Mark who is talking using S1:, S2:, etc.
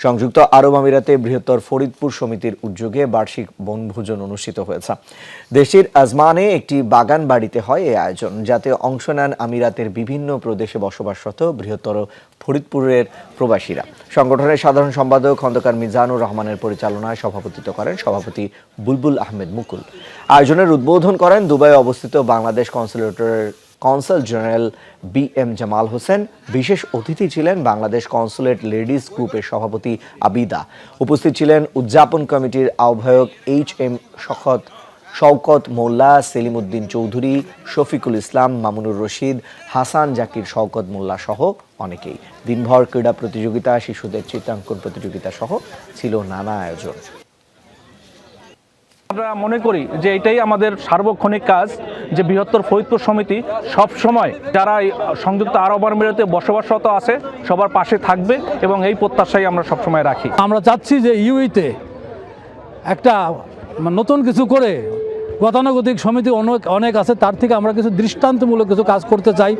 S1: সংযুক্ত আরব আমিরাতে বৃহত্তর ফরিদপুর সমিতির উদ্যোগে বার্ষিক বনভোজন অনুষ্ঠিত হয়েছে। দেশটির আজমানে একটি বাগান বাড়িতে হয় এই আয়োজন, যাতে অংশ নেন আমিরাতের বিভিন্ন প্রদেশে বসবাসরত বৃহত্তর ফরিদপুরের প্রবাসীরা। সংগঠনের সাধারণ সম্পাদক খন্দকার মিজানুর রহমানের পরিচালনায় সভাপতিত্ব করেন সভাপতি বুলবুল আহমেদ মুকুল। আয়োজনের উদ্বোধন করেন দুবাইয়ে অবস্থিত Bangladesh কনসুলেটরের consul general B M Jamal Hossain. বিশেষ অতিথি ছিলেন বাংলাদেশ কনসুলেট লেডিস গ্রুপের সভাপতি আবিদা। উপস্থিত ছিলেন উদযাপন কমিটির আহ্বায়ক এইচ এম শখত শওকত মোল্লা সেলিম উদ্দিন চৌধুরী, শফিকুল ইসলাম, মামুনুর রশিদ, হাসান জাকির, শওকত মোল্লা সহ অনেকেই। দিনভর ক্রীড়া প্রতিযোগিতা, শিশুদের চিত্রাঙ্কন প্রতিযোগিতা সহ ছিল নানা আয়োজন।
S2: আমরা মনে করি যে এটাই আমাদের সার্বক্ষণিক কাজ যে বৃহত্তর ফরিদপুর সমিতি সব সময় যারা সংযুক্ত আরব আমিরাতে বসবাসরত আছে, সবার পাশে থাকবে এবং এই প্রত্যাশাই আমরা সবসময় রাখি।
S3: আমরা চাচ্ছি যে ইউইতে একটা নতুন কিছু করে গতানুগতিক সমিতি অনেক অনেক আছে, তার থেকে আমরা কিছু দৃষ্টান্তমূলক কিছু কাজ করতে চাই।